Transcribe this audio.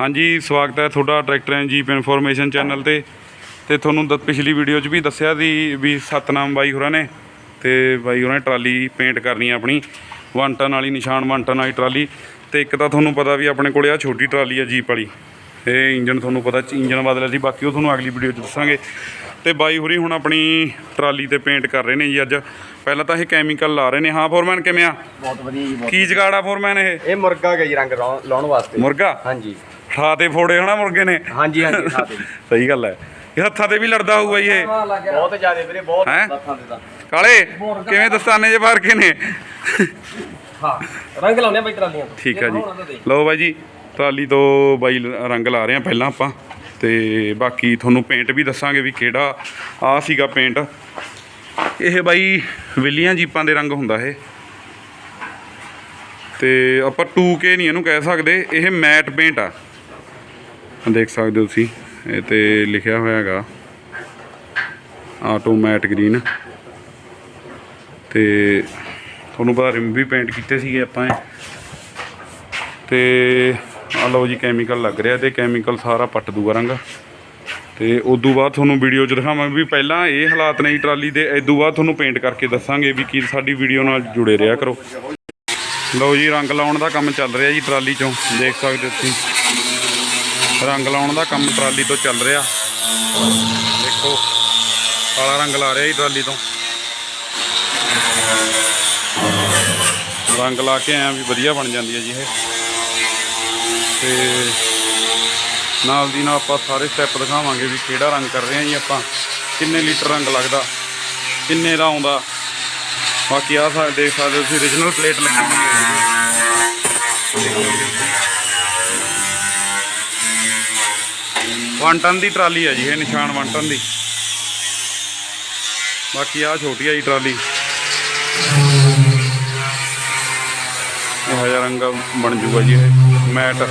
ਹਾਂਜੀ ਸਵਾਗਤ ਹੈ ਤੁਹਾਡਾ tractor and jeep information channel ਤੇ। ਤੇ ਤੁਹਾਨੂੰ ਦ ਪਿਛਲੀ ਵੀਡੀਓ 'ਚ ਵੀ ਦੱਸਿਆ ਸੀ ਵੀ ਸਤਨਾਮ ਬਾਈ ਹੋਰਾਂ ਨੇ ਤੇ ਬਾਈ ਹੋਰਾਂ ਨੇ ਟਰਾਲੀ ਪੇਂਟ ਕਰਨੀ ਆ ਆਪਣੀ। ਵਨ ਟਨ ਵਾਲੀ ਨਿਸ਼ਾਨ ਵਨ ਟਨ ਵਾਲੀ ਟਰਾਲੀ। ਤੇ ਇੱਕ ਤਾਂ ਤੁਹਾਨੂੰ ਪਤਾ ਵੀ ਆਪਣੇ ਕੋਲੇ ਆ ਛੋਟੀ ਟਰਾਲੀ ਆ ਜੀਪ ਵਾਲੀ। ਇਹ ਇੰਜਨ ਤੁਹਾਨੂੰ ਪਤਾ ਇੰਜਨ ਬਦਲਿਆ ਸੀ ਬਾਕੀ ਉਹ ਤੁਹਾਨੂੰ ਅਗਲੀ ਵੀਡੀਓ 'ਚ ਦੱਸਾਂਗੇ। ਤੇ ਬਾਈ ਹੋਰੀ ਹੁਣ ਆਪਣੀ ਟਰਾਲੀ ਤੇ ਪੇਂਟ ਕਰ ਰਹੇ ਨੇ ਜੀ ਅੱਜ। ਪਹਿਲਾਂ ਤਾਂ ਇਹ ਕੈਮੀਕਲ ਲਾ ਰਹੇ ਨੇ। ਹਾਂ ਫੋਰਮੈਨ ਕਿਵੇਂ ਆ? ਬਹੁਤ ਵਧੀਆ ਜੀ ਕੀ ਜਗਾੜ ਫੋਰਮੈਨ ਇਹ? ਇਹ ਮੁਰਗਾ ਗਈ ਰੰਗ ਲਾਉਣ ਲਾਉਣ ਵਾਸਤੇ। ਮੁਰਗਾ? ਹਾਂਜੀ। ਠਾ ਤੇ ਫੋੜੇ ਹਨਾ ਮੁਰਗੇ ਨੇ। ਹਾਂਜੀ ਹਾਂਜੀ ਖਾਤੇ ਜੀ। ਸਹੀ ਗੱਲ ਹੈ। ਇਹ ਹੱਥਾਂ ਤੇ ਵੀ ਲੜਦਾ ਹੋਊਗਾ ਜੀ ਇਹ। ਬਹੁਤ ਜ਼ਿਆਦਾ ਵੀਰੇ ਬਹੁਤ ਹੈਂ? ਦੇ ਤਾਂ ਕਾਲੇ ਕਿਵੇਂ ਦਸਤਾਨੇ ਜੇ ਫਾਰ ਕੇ ਨੇ? ਹਾਂ ਰੰਗ ਲਾਉਂਦੇ ਆ ਬਾਈ ਟਰਾਲੀਆਂ ਤੋਂ। ਠੀਕ ਹੈ ਜੀ। ਲਓ ਬਾਈ ਜੀ ਟਰਾਲੀ ਤੋਂ ਬਾਈ ਲ- ਰੰਗ ਲਾ ਰਹੇ ਆ ਪਹਿਲਾਂ ਆਪਾਂ। ਤੇ ਬਾਕੀ ਤੁਹਾਨੂੰ ਪੇਂਟ ਵੀ ਦੱਸਾਂਗੇ ਵੀ ਕਿਹੜਾ ਆ ਸੀਗਾ ਪੇਂਟ ਇਹ ਬਾਈ ਵਿਲੀਆਂ ਜੀਪਾਂ ਦੇ ਰੰਗ ਹੁੰਦਾ ਇਹ। ਤੇ ਆਪਾਂ 2K ਨਹੀਂ ਇਹਨੂੰ ਕਹਿ ਸਕਦੇ ਇਹ ਮੈਟ ਪੇਂਟ ਆ। ਦੇਖ ਸਕਦੇ ਹੋ ਤੁਸੀਂ, ਇਹ ਤੇ ਲਿਖਿਆ ਹੋਇਆ ਹੈਗਾ। ਆਟੋਮੈਟ ਗ੍ਰੀਨ ਤੇ ਤੁਹਾਨੂੰ ਪਤਾ ਰਿਮ ਵੀ ਪੇਂਟ ਕੀਤੇ ਸੀਗੇ ਆਪਾਂ ਇਹ। ਤੇ ਆ ਲਓ ਜੀ ਕੈਮੀਕਲ ਲੱਗ ਰਿਹਾ ਤੇ ਕੈਮੀਕਲ ਸਾਰਾ ਪੱਟ ਦੂਗਾ ਰੰਗ। ਤੇ ਤੋਂ ਬਾਅਦ ਤੁਹਾਨੂੰ ਵੀਡੀਓ 'ਚ ਦਿਖਾਵਾਂਗੇ ਵੀ ਪਹਿਲਾਂ ਇਹ ਹਾਲਾਤ ਨੇ ਜੀ ਟਰਾਲੀ ਦੇ ਇਦੋਂ ਬਾਅਦ ਤੁਹਾਨੂੰ ਪੇਂਟ ਕਰਕੇ ਦੱਸਾਂਗੇ ਵੀ ਕੀ ਸਾਡੀ ਵੀਡੀਓ ਨਾਲ ਜੁੜੇ ਰਿਹਾ ਕਰੋ। ਲਓ ਜੀ ਰੰਗ ਲਾਉਣ ਦਾ ਕੰਮ ਚੱਲ ਰਿਹਾ ਜੀ ਟਰਾਲੀ 'ਚੋਂ, ਦੇਖ ਸਕਦੇ ਹੋ ਤੁਸੀਂ। ਰੰਗ ਲਾਉਣ ਦਾ ਕੰਮ ਟਰਾਲੀ ਤੋਂ ਚੱਲ ਰਿਹਾ। ਦੇਖੋ, ਕਾਲਾ ਰੰਗ ਲਾ ਰਿਹਾ ਜੀ ਟਰਾਲੀ ਤੋਂ। ਰੰਗ ਲਾ ਕੇ ਆਇਆ ਵੀ ਵਧੀਆ ਬਣ ਜਾਂਦੀ ਹੈ ਜੀ ਇਹ। ਤੇ ਨਾਲ ਦੀ ਨਾਲ ਆਪਾਂ ਸਾਰੇ ਸਟੈਪ ਦਿਖਾਵਾਂਗੇ ਵੀ ਕਿਹੜਾ ਰੰਗ ਕਰ ਰਹੇ ਹਾਂ ਜੀ ਆਪਾਂ। ਕਿੰਨੇ ਲੀਟਰ ਰੰਗ ਲੱਗਦਾ, ਕਿੰਨੇ ਦਾ ਆਉਂਦਾ। ਬਾਕੀ ਆ ਸਾਰੇ ਦੇਖ ਸਕਦੇ ਤੁਸੀਂ origignal ਪਲੇਟ ਲੱਗੀ ਹੋਈ ਹੈ। ਵਨ ਟਨ ਦੀ ਟਰਾਲੀ ਹੈ ਜੀ, ਇਹ ਨਿਸ਼ਾਨ ਵਨ ਟਨ ਦੀ। ਬਾਕੀ ਆ ਛੋਟੀ ਆ ਜੀ ਟਰਾਲੀ। ਇਹ ਹਜ਼ਾਰ ਰੰਗ ਬਣ ਜੂਗਾ ਜੀ ਇਹ, ਮੈਟ।